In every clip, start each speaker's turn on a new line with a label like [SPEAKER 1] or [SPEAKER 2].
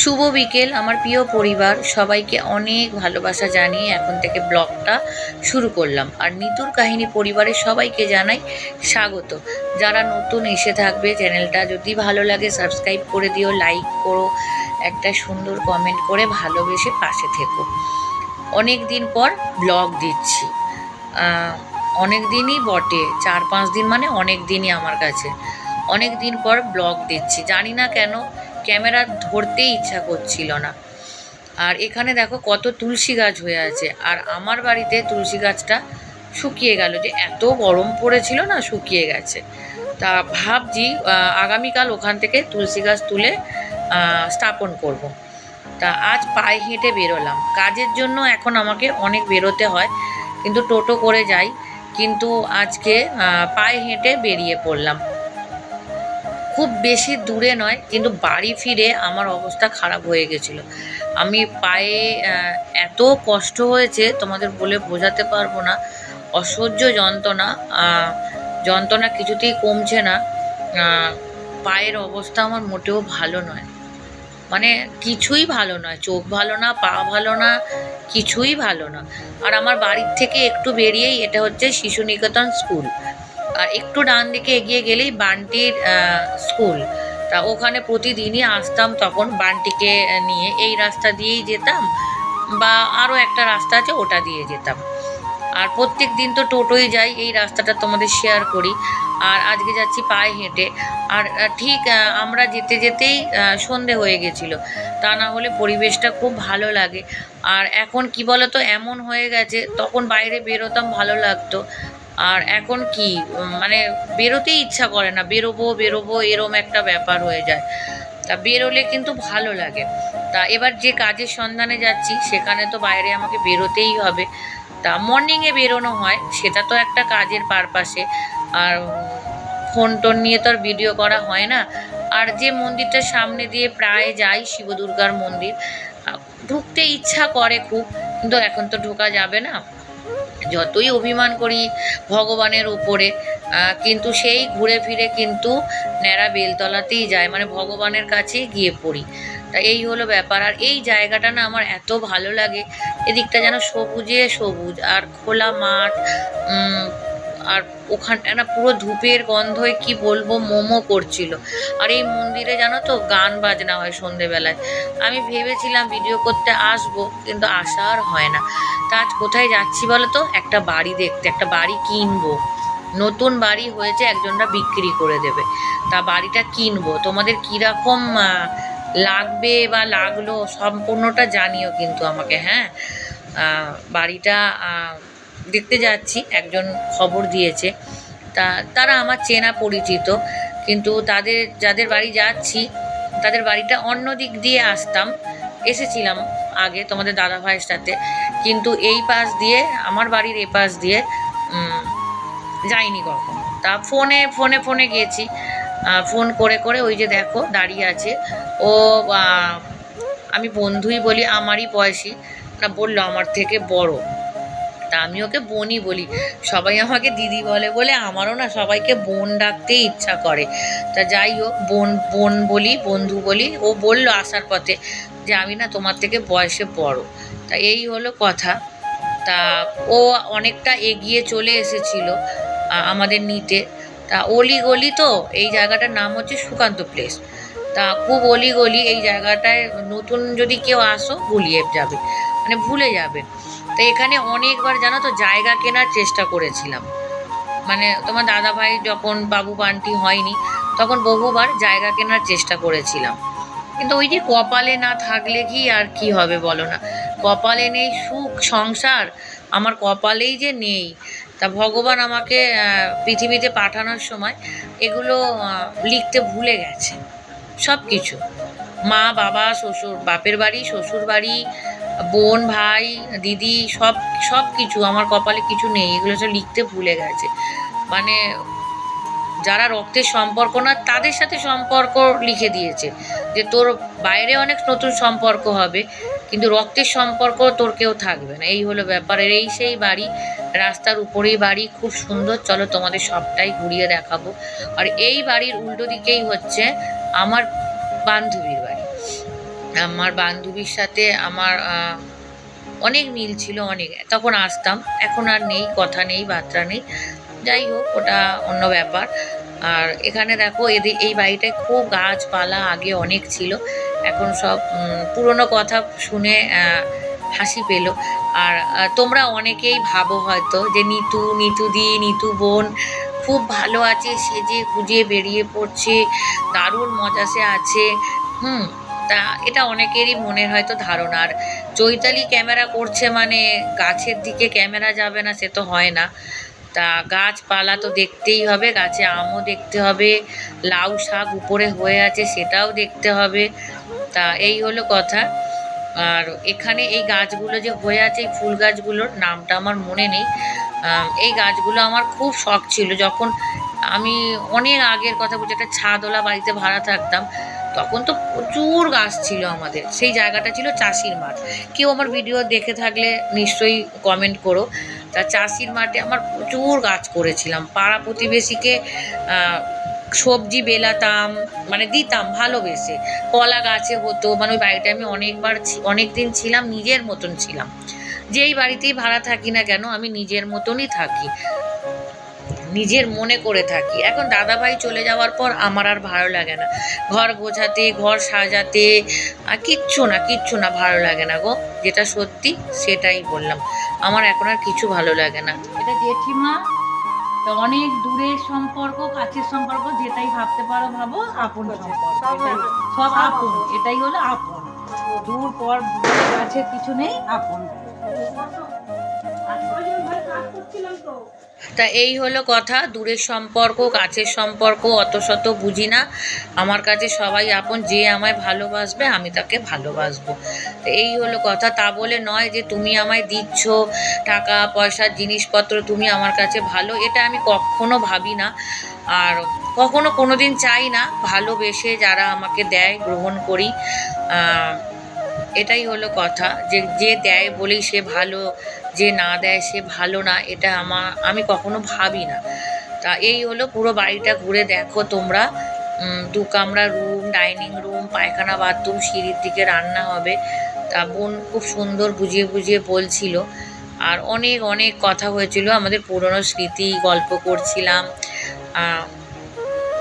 [SPEAKER 1] শুভ বিকেল, আমার প্রিয় পরিবার। সবাইকে অনেক ভালোবাসা জানিয়ে এখন থেকে ব্লগটা শুরু করলাম। আর নিতুর কাহিনী পরিবারের সবাইকে জানাই স্বাগত। যারা নতুন এসে থাকবে, চ্যানেলটা যদি ভালো লাগে, সাবস্ক্রাইব করে দিও, লাইক করো, একটা সুন্দর কমেন্ট করে ভালোবেসে পাশে থেকো। অনেক দিন পর ব্লগ দিচ্ছি। অনেক দিনই বটে, চার পাঁচ দিন মানে অনেক দিনই আমার কাছে। অনেক দিন পর ব্লগ দিচ্ছি। জানি না কেন ক্যামেরা ধরতেই ইচ্ছা করছিল না। আর এখানে দেখো কত তুলসী গাছ হয়ে আছে। আর আমার বাড়িতে তুলসী গাছটা শুকিয়ে গেল যে এত গরম পড়েছিল না, শুকিয়ে গেছে। তা ভাবছি আগামীকাল ওখান থেকে তুলসী গাছ তুলে স্থাপন করব। তা আজ পায়ে হেঁটে বেরোলাম। কাজের জন্য এখন আমাকে অনেক বেরোতে হয়, কিন্তু টোটো করে যাই। কিন্তু আজকে পায়ে হেঁটে বেরিয়ে পড়লাম। খুব বেশি দূরে নয়, কিন্তু বাড়ি ফিরে আমার অবস্থা খারাপ হয়ে গেছিল। আমি পায়ে এত কষ্ট হয়েছে, তোমাদের বলে বোঝাতে পারব না। অসহ্য যন্ত্রণা যন্ত্রণা কিছুতেই কমছে না। পায়ের অবস্থা আমার মোটেও ভালো নয়। মানে কিছুই ভালো নয়, চোখ ভালো না, পা ভালো না, কিছুই ভালো না। আর আমার বাড়ির থেকে একটু বেরিয়েই এটা হচ্ছে শিশু নিকেতন স্কুল। আর একটু ডান দিকে এগিয়ে গেলেই বান্টির স্কুল। তা ওখানে প্রতিদিনই আসতাম তখন বান্টিকে নিয়ে। এই রাস্তা দিয়েই যেতাম বা আরও একটা রাস্তা আছে ওটা দিয়ে যেতাম। আর প্রত্যেক দিন তো টোটোই যাই, এই রাস্তাটা তোমাদের শেয়ার করি। আর আজকে যাচ্ছি পায়ে হেঁটে। আর ঠিক আমরা যেতে যেতেই সন্ধে হয়ে গেছিল। তা না হলে পরিবেশটা খুব ভালো লাগে। আর এখন কি বলতো, এমন হয়ে গেছে, তখন বাইরে বেরোতাম ভালো লাগতো। আর এখন কি? মানে বেরোতেই ইচ্ছা করে না। বেরোবো বেরোবো, এরম একটা ব্যাপার হয়ে যায়। তা বেরোলে কিন্তু ভালো লাগে। তা এবার যে কাজের সন্ধানে যাচ্ছি, সেখানে তো বাইরে আমাকে বেরোতেই হবে। তা মর্নিংয়ে বেরোনো হয়, সেটা তো একটা কাজের পারপাসে। আর ফোন টোন নিয়ে তো আর ভিডিও করা হয় না। আর যে মন্দিরটার সামনে দিয়ে প্রায় যাই শিবদুর্গার মন্দির ঢুকতে ইচ্ছা করে খুব। কিন্তু এখন তো ঢোকা যাবে না। যতই অভিমান করি ভগবানের উপরে কিন্তু সেই ঘুরে ফিরে কিন্তু ন্যাড়া বেলতলাতেই যায় মানে ভগবানের কাছে গিয়ে পড়ি। তা এই হলো ব্যাপার। আর এই জায়গাটা না আমার এত ভালো লাগে, এদিকটা যেন সবুজে সবুজ, আর খোলা মাঠ আর ওখানটা না পুরো ধূপের গন্ধয় কি বলব, মোমো করছিল। আর এই মন্দিরে জানো তো, গান বাজনা হয় সন্ধেবেলায়। আমি ভেবেছিলাম ভিডিও করতে আসব, কিন্তু আসা আর হয় না। তা আজ কোথায় যাচ্ছি বলো তো? একটা বাড়ি দেখতে, একটা বাড়ি কিনবো। নতুন বাড়ি হয়েছে, একজনরা বিক্রি করে দেবে। তা বাড়িটা কিনবো। তোমাদের কীরকম লাগবে বা লাগল সম্পূর্ণটা জানিও কিন্তু আমাকে হ্যাঁ? বাড়িটা দেখতে যাচ্ছি, একজন খবর দিয়েছে। তা, তারা আমার চেনা পরিচিত, কিন্তু তাদের, যাদের বাড়ি যাচ্ছি, তাদের বাড়িটা অন্য দিক দিয়ে আসতাম। এসেছিলাম আগে তোমাদের দাদা ভাইয়ের সাথে, কিন্তু এই পাশ দিয়ে, আমার বাড়ির এ পাশ দিয়ে যাইনি কখনো। তা ফোনে ফোনে ফোনে গেছি। ফোন করে করে ওই যে দেখো, দাঁড়িয়ে আছে। ও আমি বন্ধুই বলি, আমারই বয়সী। না বলল, আমার থেকে বড়। তা আমি ওকে বোনই বলি। সবাই আমাকে দিদি বলে বলে আমারও না সবাইকে বোন ডাকতে ইচ্ছা করে। তা যাই হোক, বোন বোন বলি, বন্ধু বলি, ও বলল আসার পথে যে আমি না তোমার থেকে বয়সে বড়। তা এই হলো কথা। তা ও অনেকটা এগিয়ে চলে এসেছিল আমাদের নিতে। তা অলি গলি তো, এই জায়গাটার নাম হচ্ছে সুকান্ত প্লেস। তা খুব অলি গলি এই জায়গাটায় নতুন যদি কেউ আসো, গুলিয়ে যাবে। মানে ভুলে যাবে। তো এখানে অনেকবার জানো তো জায়গা কেনার চেষ্টা করেছিলাম। মানে তোমার দাদা ভাই যখন বাবু পান্টি হয়নি, তখন বহুবার জায়গা কেনার চেষ্টা করেছিলাম। কিন্তু ওই যে কপালে না থাকলে কি আর কি হবে বলো না? কপালে নেই সুখ, সংসার, আমার কপালেই যে নেই। তা ভগবান আমাকে পৃথিবীতে পাঠানোর সময় এগুলো লিখতে ভুলে গেছে। সব কিছু মা, বাবা, শ্বশুর, বাপের বাড়ি শ্বশুর বাড়ি বোন, ভাই, দিদি, সব সব কিছু, আমার কপালে কিছু নেই, এগুলো সব লিখতে ভুলে গেছে। মানে যারা রক্তের সম্পর্ক না, তাদের সাথে সম্পর্ক লিখে দিয়েছে, যে তোর বাইরে অনেক নতুন সম্পর্ক হবে, কিন্তু রক্তের সম্পর্ক তোর কেউ থাকবে না। এই হলো ব্যাপার। এই সেই বাড়ি, রাস্তার উপরেই বাড়ি, খুব সুন্দর। চলো তোমাদের সবটাই ঘুরিয়ে দেখাবো। আর এই বাড়ির উল্টো দিকেই হচ্ছে আমার বান্ধবীর বাড়ি। আমার বান্ধবীর সাথে আমার অনেক মিল ছিল, অনেক। তখন আসতাম, এখন আর নেই, কথা নেই বার্তা নেই। যাই হোক, ওটা অন্য ব্যাপার। আর এখানে দেখো এদের এই বাড়িটায় খুব গাছপালা, আগে অনেক ছিল। এখন সব পুরনো কথা শুনে হাসি পেল। আর তোমরা অনেকেই ভাবো হয়তো যে, নিতু নিতু দি, নিতু বোন, খুব ভালো আছে, সেজে খুঁজে বেরিয়ে পড়ছে, দারুণ মজাসে আছে। হুম তা এটা অনেকেরই মনের হয়তো ধারণা। আর চৈতালি ক্যামেরা করছে মানে গাছের দিকে ক্যামেরা যাবে না, সে তো হয় না। তা গাছপালা তো দেখতেই হবে, গাছে আমও দেখতে হবে, লাউ শাক উপরে হয়ে আছে সেটাও দেখতে হবে। তা এই হলো কথা। আর এখানে এই গাছগুলো যে হয়ে আছে, এই ফুল গাছগুলোর নামটা আমার মনে নেই। এই গাছগুলো আমার খুব শখ ছিল। যখন আমি অনেক আগের কথা বলছি, একটা ছাদওয়ালা বাড়িতে ভাড়া থাকতাম তখন তো প্রচুর গাছ ছিল আমাদের। সেই জায়গাটা ছিল চাষির মাঠ। কেউ আমার ভিডিও দেখে থাকলে নিশ্চয়ই কমেন্ট করো। তা চাষির মাঠে আমার প্রচুর গাছ করেছিলাম। পাড়া প্রতিবেশীকে সবজি বেলাতাম মানে দিতাম ভালোবেসে। কলা গাছে হতো মানে ওই বাড়িটা আমি অনেকবার অনেক দিন ছিলাম, নিজের মতন ছিলাম। যেই বাড়িতেই ভাড়া থাকি না কেন, আমি নিজের মতনই থাকি। নিজের মনে করে থাকি। এখন দাদাভাই চলে যাওয়ার পর আমার আর ভালো লাগে না। ঘর গোছাতে ঘর সাজাতে আর কিচ্ছু না কিচ্ছু না ভালো লাগে না গো। যেটা সত্যি সেটাই বললাম। আমার এখন আর কিছু ভালো লাগে না।
[SPEAKER 2] এটা জেঠিমা তো অনেক দূরের সম্পর্ক কাছের সম্পর্ক যেটাই ভাবতে পারো ভাবো আপন সম্পর্ক। সব আপন। এটাই হলো আপন। দূর পর কাছের কিছু নেই আপন।
[SPEAKER 1] তা। এই হলো কথা। দূরের সম্পর্ক, কাছের সম্পর্ক, অত শত বুঝি না। আমার কাছে সবাই আপন, যে আমায় ভালোবাসবে, আমি তাকে ভালোবাসবো। তো এই হলো কথা। তা বলে নয় যে তুমি আমায় দিচ্ছ টাকা, পয়সা, জিনিসপত্র, তুমি আমার কাছে ভালো। এটা আমি কখনো ভাবি না। আর কখনো কোনো দিন চাই না। ভালোবেসে যারা আমাকে দেয়, গ্রহণ করি। এটাই হলো কথা। যে যে দেয় বলেই সে ভালো। যে না দেয় সে ভালো না, এটা আমার আমি কখনো ভাবি না। তা এই হলো পুরো বাড়িটা ঘুরে দেখো তোমরা। দু কামরা রুম, ডাইনিং রুম, পায়খানা বাথরুম, সিঁড়ির দিকে রান্না হবে। তা বোন খুব সুন্দর বুঝিয়ে বুঝিয়ে বলছিল। আর অনেক অনেক কথা হয়েছিল। আমাদের পুরনো স্মৃতি, গল্প করছিলাম।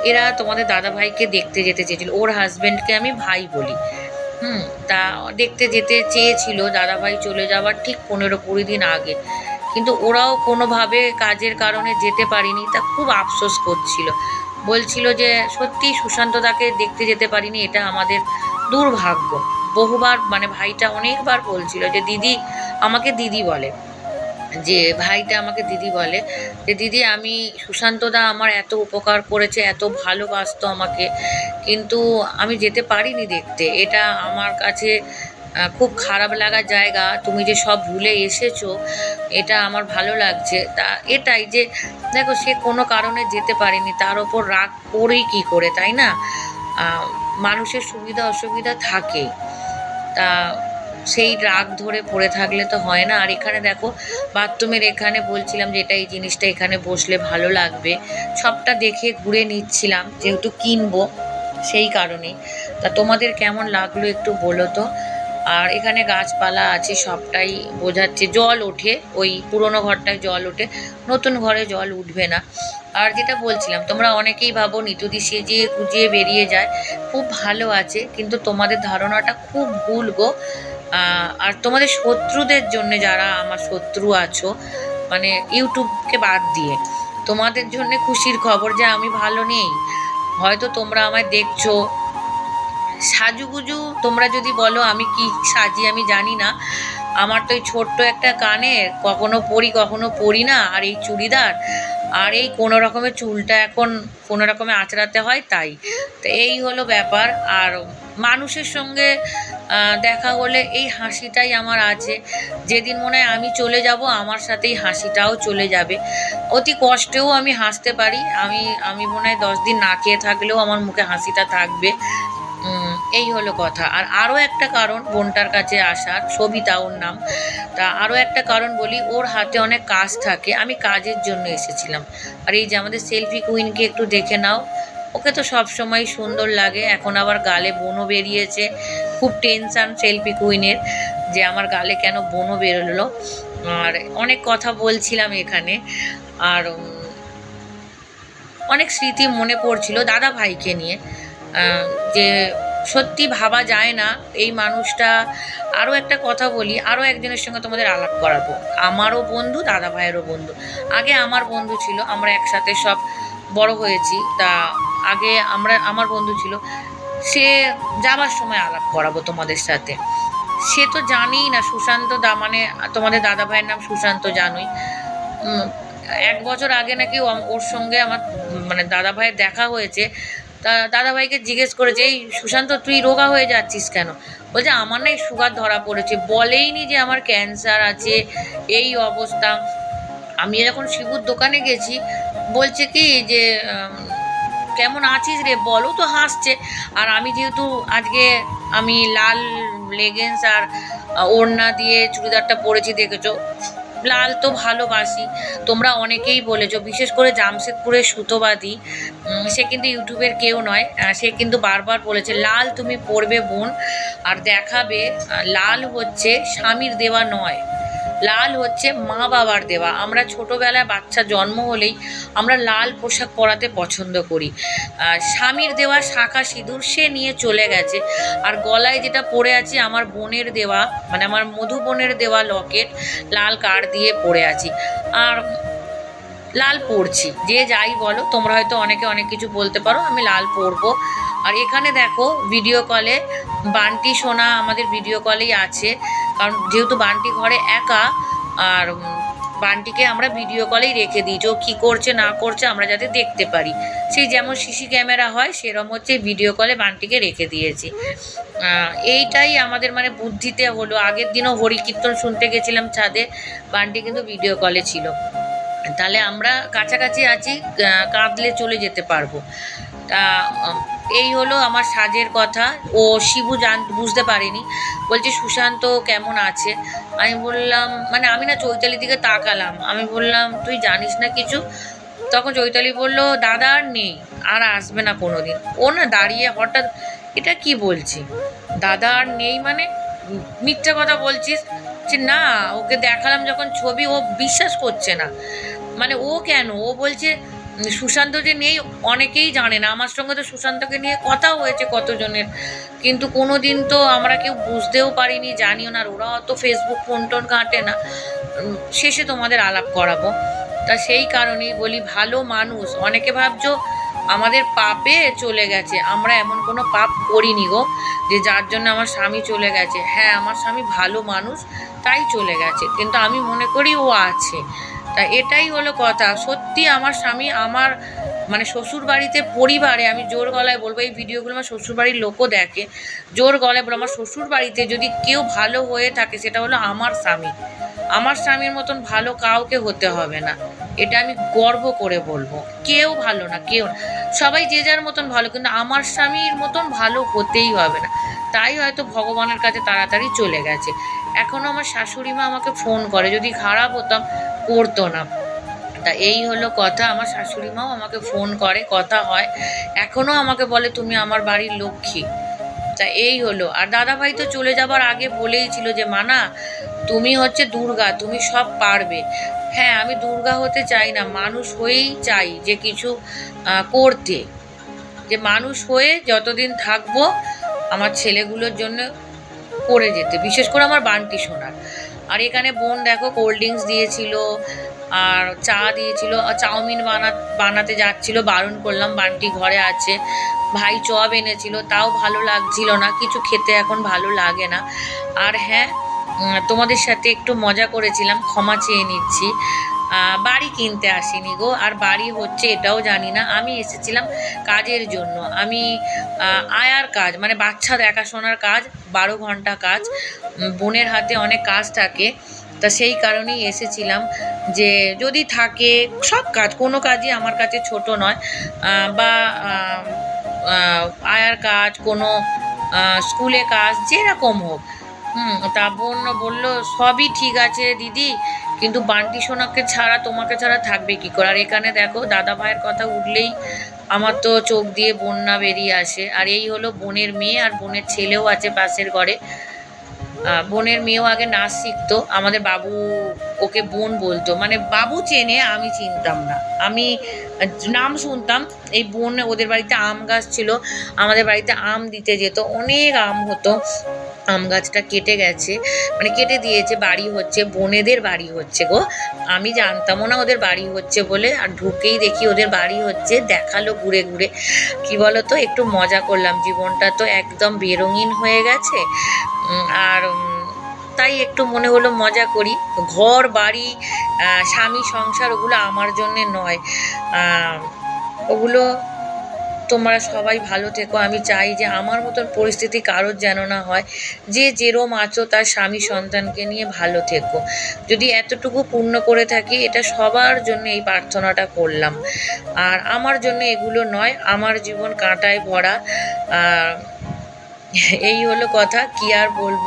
[SPEAKER 1] এরা তোমাদের দাদা ভাইকে দেখতে যেতে চেয়েছিল। ওর হাজবেন্ডকে আমি ভাই বলি। হুম, তা দেখতে যেতে চেয়েছিল দাদাভাই চলে যাওয়ার ঠিক পনেরো কুড়ি দিন আগে। কিন্তু ওরাও কোনোভাবে কাজের কারণে যেতে পারিনি, তা খুব আফসোস করছিল। বলছিল যে, সত্যি সুশান্ত দাকে দেখতে যেতে পারিনি, এটা আমাদের দুর্ভাগ্য। বহুবার মানে ভাইটা অনেকবার বলছিল যে, দিদি, আমাকে দিদি বলে। যে ভাইটা আমাকে দিদি বলে, যে দিদি আমি, সুশান্তদা আমার এত উপকার করেছে, এত ভালোবাসত আমাকে, কিন্তু আমি যেতে পারিনি দেখতে। এটা আমার কাছে খুব খারাপ লাগার জায়গা। তুমি যে সব ভুলে এসেছ, এটা আমার ভালো লাগছে। তা এটাই যে, দেখো সে কোনো কারণে যেতে পারেনি, তার ওপর রাগ করেই কী করে, তাই না? মানুষের সুবিধা, অসুবিধা থাকে তা সেই রাগ ধরে পড়ে থাকলে তো হয় না। আর এখানে দেখো, বাথরুমের এখানে বলছিলাম যে এটা এই জিনিসটা এখানে বসলে ভালো লাগবে। সবটা দেখে ঘুরে নিচ্ছিলাম, যেহেতু কিনবো সেই কারণেই তা তোমাদের কেমন লাগল একটু বলো তো? আর এখানে গাছপালা আছে, সবটাই বোঝাচ্ছে। জল ওঠে, ওই পুরনো ঘরটায় জল ওঠে, নতুন ঘরে জল উঠবে না। আর যেটা বলছিলাম, তোমরা অনেকেই ভাবো নিতুদি সেজিয়ে গুজিয়ে বেরিয়ে যায়, খুব ভালো আছে, কিন্তু তোমাদের ধারণাটা খুব ভুল গো। আর তোমাদের শত্রুদের জন্য যারা আমার শত্রু আছো মানে ইউটিউবকে বাদ দিয়ে, তোমাদের জন্য খুশির খবর যে আমি ভালো নেই। হয়তো তোমরা আমায় দেখছ। সাজুগুজু তোমরা যদি বলো আমি কি সাজি আমি জানি না। আমার তো এই ছোট্ট একটা কানে কখনো পরি কখনো পরি না। আর এই চুড়িদার, আর এই কোনো রকমের চুলটা এখন কোনো রকমে আঁচড়াতে হয় তাই। তো এই হলো ব্যাপার। আর মানুষের সঙ্গে দেখা হলে এই হাসিটাই আমার আছে। যেদিন মনে হয় আমি চলে যাব, আমার সাথেই হাসিটাও চলে যাবে। অতি কষ্টেও আমি হাসতে পারি। আমি আমি মনে হয় দশ দিন না খেয়ে থাকলেও আমার মুখে হাসিটা থাকবে। এই হলো কথা। আর আরও একটা কারণ বোনটার কাছে আসার সবিতা ওর নাম। তা আরও একটা কারণ বলি, ওর হাতে অনেক কাজ থাকে। আমি কাজের জন্য এসেছিলাম। আর এই যে আমাদের সেলফি কুইনকে একটু দেখে নাও। ওকে তো সব সময় সুন্দর লাগে। এখন আবার গালে বনও বেরিয়েছে। খুব টেনশান সেলফি কুইনের যে আমার গালে কেন বনও বেরোলো। আর অনেক কথা বলছিলাম এখানে। আর অনেক স্মৃতি মনে পড়ছিল দাদা ভাইকে নিয়ে। যে সত্যি ভাবা যায় না, এই মানুষটা আরও একটা কথা বলি আরও একজনের সঙ্গে তোমাদের আলাপ করাবো। আমারও বন্ধু, দাদা ভাইয়েরও বন্ধু। আগে আমার বন্ধু ছিল, আমরা একসাথে সব বড় হয়েছি। তা আগে আমরা, আমার বন্ধু ছিল, সে যাবার সময় আলাপ করাবো তোমাদের সাথে। সে তো জানেই না, সুশান্ত দা মানে তোমাদের দাদা ভাইয়ের নাম সুশান্ত জানোই। এক বছর আগে নাকি ওর সঙ্গে আমার মানে দাদা ভাইয়ের দেখা হয়েছে। তা দাদা ভাইকে জিজ্ঞেস করেছে, এই সুশান্ত, তুই রোগা হয়ে যাচ্ছিস কেন? বলছে, আমার না এই সুগার ধরা পড়েছে। বলেইনি যে আমার ক্যান্সার আছে, এই অবস্থা। আমি যখন শিবুর দোকানে গেছি বলছে কি যে কেমন আছিস রে? বলো তো হাসছে। আর আমি যেহেতু আজকে আমি লাল লেগেন্স আর ওড়না দিয়ে চুড়িদারটা পরেছি, দেখেছ? লাল তো ভালোবাসি তোমরা অনেকেই বলেছ, বিশেষ করে জামশেদপুরের সুতোবাদী। সে কিন্তু ইউটিউবের কেউ নয় সে কিন্তু বারবার বলেছে, লাল তুমি পরবে বোন, আর দেখাবে লাল হচ্ছে স্বামীর দেওয়া নয়। লাল হচ্ছে মা বাবার দেওয়া। আমরা ছোটোবেলায় বাচ্চা জন্ম হলেই আমরা লাল পোশাক পরাতে পছন্দ করি। স্বামীর দেওয়া শাখা সিঁদুর সে নিয়ে চলে গেছে। আর গলায় যেটা পরে আছি, আমার বোনের দেওয়া মানে আমার মধু বোনের দেওয়া লকেট লাল কার দিয়ে পরে আছি। আর লাল পরছি। যে যাই বলো, তোমরা হয়তো অনেকে অনেক কিছু বলতে পারো, আমি লাল পরবো। আর এখানে দেখো ভিডিও কলে বান্টি সোনা আমাদের ভিডিও কলেই আছে। কারণ যেহেতু বান্টি ঘরে একা, আর বান্টিকে আমরা ভিডিও কলেই রেখে দিই যে ও কী করছে, না করছে, আমরা যাতে দেখতে পারি। সেই যেমন সিসি ক্যামেরা হয় সেরকম হচ্ছে ভিডিও কলে বান্টিকে রেখে দিয়েছি। এইটাই আমাদের মানে বুদ্ধিতে হলো। আগের দিনও হরি কীর্তন শুনতে গেছিলাম ছাদে, বান্টি কিন্তু ভিডিও কলে ছিল। তাহলে আমরা কাছাকাছি আছি কাঁদলে চলে যেতে পারব। তা এই হলো আমার সাজের কথা। ও শিবু জান, বুঝতে পারেনি। বলছে, সুশান্ত কেমন আছে? আমি বললাম মানে আমি না চৈতালির দিকে তাকালাম। আমি বললাম, তুই জানিস না কিছু? তখন চৈতালি বলল, দাদা আর নেই, আর আসবে না কোনো দিন ও না দাঁড়িয়ে হঠাৎ, এটা কি বলছি? দাদা আর নেই মানে? মিথ্যা কথা বলছিস? যে না, ওকে দেখালাম যখন ছবি, ও বিশ্বাস করছে না। মানে ও কেন? ও বলছে সুশান্ত যে নেই, অনেকেই জানে না। আমার সঙ্গে তো সুশান্তকে নিয়ে কথা হয়েছে কতজনের। কিন্তু কোনো দিন তো আমরা কেউ বুঝতেও পারিনি, জানিও না। আর ওরা অত ফেসবুক ফোন টোন ঘাঁটে না শেষে তোমাদের আলাপ করাবো। তা সেই কারণেই বলি, ভালো মানুষ। অনেকে ভাবছ আমাদের পাপে চলে গেছে। আমরা এমন কোনো পাপ করিনি গো, যে যার জন্য আমার স্বামী চলে গেছে। হ্যাঁ আমার স্বামী ভালো মানুষ, তাই চলে গেছে। কিন্তু আমি মনে করি ও আছে। তা এটাই হলো কথা। সত্যি আমার স্বামী আমার মানে শ্বশুর বাড়িতে পরিবারে আমি জোর গলায় বলব, এই ভিডিওগুলো আমার শ্বশুর বাড়ির লোকও দেখে। জোর গলায় বলব, আমার শ্বশুর বাড়িতে যদি কেউ ভালো হয়ে থাকে, সেটা হলো আমার স্বামী। আমার স্বামীর মতন ভালো কাউকে হতে হবে না। এটা আমি গর্ব করে বলব। কেউ ভালো না, কেউ না। সবাই যে যার মতন ভালো, কিন্তু আমার স্বামীর মতন ভালো হতেই হবে না। তাই হয়তো ভগবানের কাছে তাড়াতাড়ি চলে গেছে। এখনও আমার শাশুড়ি মা আমাকে ফোন করে, যদি খারাপ হতাম করতো না। তা এই হলো কথা, আমার শাশুড়ি মাও আমাকে ফোন করে, কথা হয়। এখনও আমাকে বলে, তুমি আমার বাড়ির লক্ষ্মী। তা এই হলো। আর দাদা ভাই তো চলে যাবার আগে বলেই ছিল যে মানা তুমি হচ্ছে দুর্গা, তুমি সব পারবে। হ্যাঁ আমি দুর্গা হতে চাই না, মানুষ হয়েই চাই যে কিছু করতে। যে মানুষ হয়ে যতদিন থাকব, আমার ছেলেগুলোর জন্য করে যেতে, বিশেষ করে আমার বান্টি শোনার আর এখানে বোন দেখো কোল্ড ড্রিঙ্কস দিয়েছিল, আর চা দিয়েছিল, আর চাউমিন বানা, বানাতে যাচ্ছিল, বারণ করলাম, বান্টি ঘরে আছে। ভাই চপ এনেছিল, তাও ভালো লাগছিল না, কিছু খেতে এখন ভালো লাগে না। আর হ্যাঁ তোমাদের সাথে একটু মজা করেছিলাম, ক্ষমা চেয়ে নিচ্ছি। বাড়ি কিনতে আসিনি গো। আর বাড়ি হচ্ছে এটাও জানি না। আমি এসেছিলাম কাজের জন্য। আমি আয়ার কাজ মানে বাচ্চা দেখাশোনার কাজ, বারো ঘণ্টা কাজ বোনের হাতে অনেক কাজ থাকে। তা সেই কারণেই এসেছিলাম যে যদি থাকে, সব কাজ, কোনো কাজই আমার কাছে ছোট নয়। বা আয়ার কাজ, কোনো স্কুলে কাজ, যেরকম হোক। হুম, তা বোন বলল, সবই ঠিক আছে, দিদি। কিন্তু বান্টি সোনাকে ছাড়া, তোমাকে ছাড়া থাকবে কি করে? আর এখানে দেখো দাদা ভাইয়ের কথা উঠলেই আমার তো চোখ দিয়ে বন্যা বেরিয়ে আসে। আর এই হলো বোনের মেয়ে আর বোনের ছেলেও আছে পাশের ঘরে। বোনের মেয়েও আগে নাচ শিখতো। আমাদের বাবু ওকে বোন বলতো। মানে বাবু চেনে, আমি চিনতাম না। আমি নাম শুনতাম, এই বোন ওদের বাড়িতে আম গাছ ছিল, আমাদের বাড়িতে আম দিতে যেত, অনেক আম হতো। আম গাছটা কেটে গেছে মানে কেটে দিয়েছে, বাড়ি হচ্ছে, বোনেদের বাড়ি হচ্ছে গো। আমি জানতামও না ওদের বাড়ি হচ্ছে বলে, আর ঢুকেই দেখি ওদের বাড়ি হচ্ছে, দেখাল ঘুরে ঘুরে। কি বলো তো একটু মজা করলাম, জীবনটা তো একদম বেরঙিন হয়ে গেছে। আর তাই একটু মনে হলো মজা করি। ঘর, বাড়ি স্বামী, সংসার ওগুলো আমার জন্যে নয়। ওগুলো তোমরা সবাই ভালো থেকো। আমি চাই যে আমার মতন পরিস্থিতি কারোর যেন না হয়। যে যেরম আছো তার স্বামী সন্তানকে নিয়ে ভালো থেকো। যদি এতটুকু পূর্ণ করে থাকি, এটা সবার জন্য এই প্রার্থনাটা করলাম। আর আমার জন্য এগুলো নয়, আমার জীবন কাঁটায় ভরা। এই হলো কথা, কি আর বলব?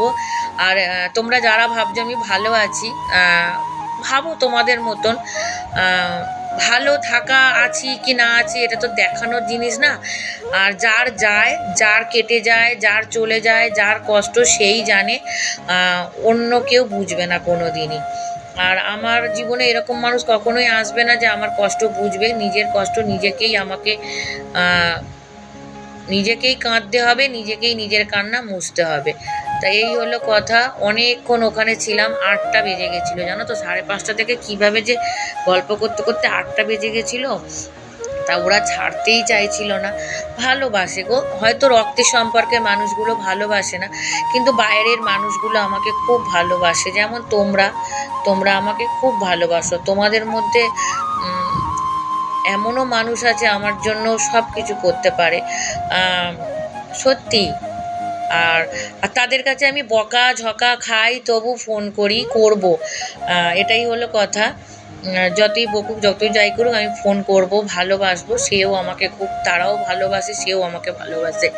[SPEAKER 1] আর তোমরা যারা ভাবছ আমি ভালো আছি ভাবো তোমাদের মতন। ভালো থাকা আছি কি না আছি, এটা তো দেখানোর জিনিস না। আর যার যায়, যার কেটে যায়, যার চলে যায়, যার কষ্ট সেই জানে অন্য কেউ বুঝবে না কোনো দিনই আর আমার জীবনে এরকম মানুষ কখনোই আসবে না যে আমার কষ্ট বুঝবে, নিজের কষ্ট নিজেকেই আমাকে নিজেকেই কাঁদতে হবে, নিজেকেই নিজের কান্না মুছতে হবে। তাই এই হলো কথা। অনেকক্ষণ ওখানে ছিলাম, আটটা বেজে গেছিল। জানো তো, সাড়ে পাঁচটা থেকে কীভাবে যে গল্প করতে করতে আটটা বেজে গেছিল, তা ওরা ছাড়তেই চাইছিল না। ভালোবাসে গো। হয়তো রক্তের সম্পর্কে মানুষগুলো ভালোবাসে না, কিন্তু বাইরের মানুষগুলো আমাকে খুব ভালোবাসে। যেমন তোমরা তোমরা আমাকে খুব ভালোবাসো। তোমাদের মধ্যে এমনও মানুষ আছে আমার জন্য সব কিছু করতে পারে। সত্যি আর তাদের কাছে আমি বকা ঝকা খাই তবু ফোন করি করব। এটাই হলো কথা। যতই বকুক, যতই যাই করুক, আমি ফোন করব, ভালোবাসবো। সেও আমাকে খুব, তারাও ভালোবাসে, সেও আমাকে ভালোবাসে।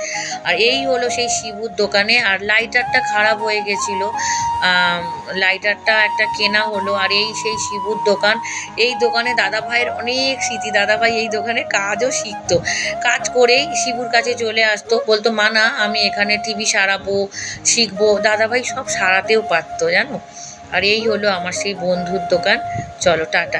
[SPEAKER 1] আর এই হলো সেই শিবুর দোকানে। আর লাইটারটা খারাপ হয়ে গেছিল। লাইটারটা একটা কেনা হলো। আর এই সেই শিবুর দোকান। এই দোকানে দাদা ভাইয়ের অনেক স্মৃতি। দাদা ভাই এই দোকানে কাজও শিখতো। কাজ করেই শিবুর কাছে চলে আসতো। বলতো মানা আমি এখানে টিভি সারাবো, শিখব। দাদা ভাই সব সারাতেও পারতো, জানো? আর এই হলো আমার সেই বন্ধুর দোকান। চলো টাটা।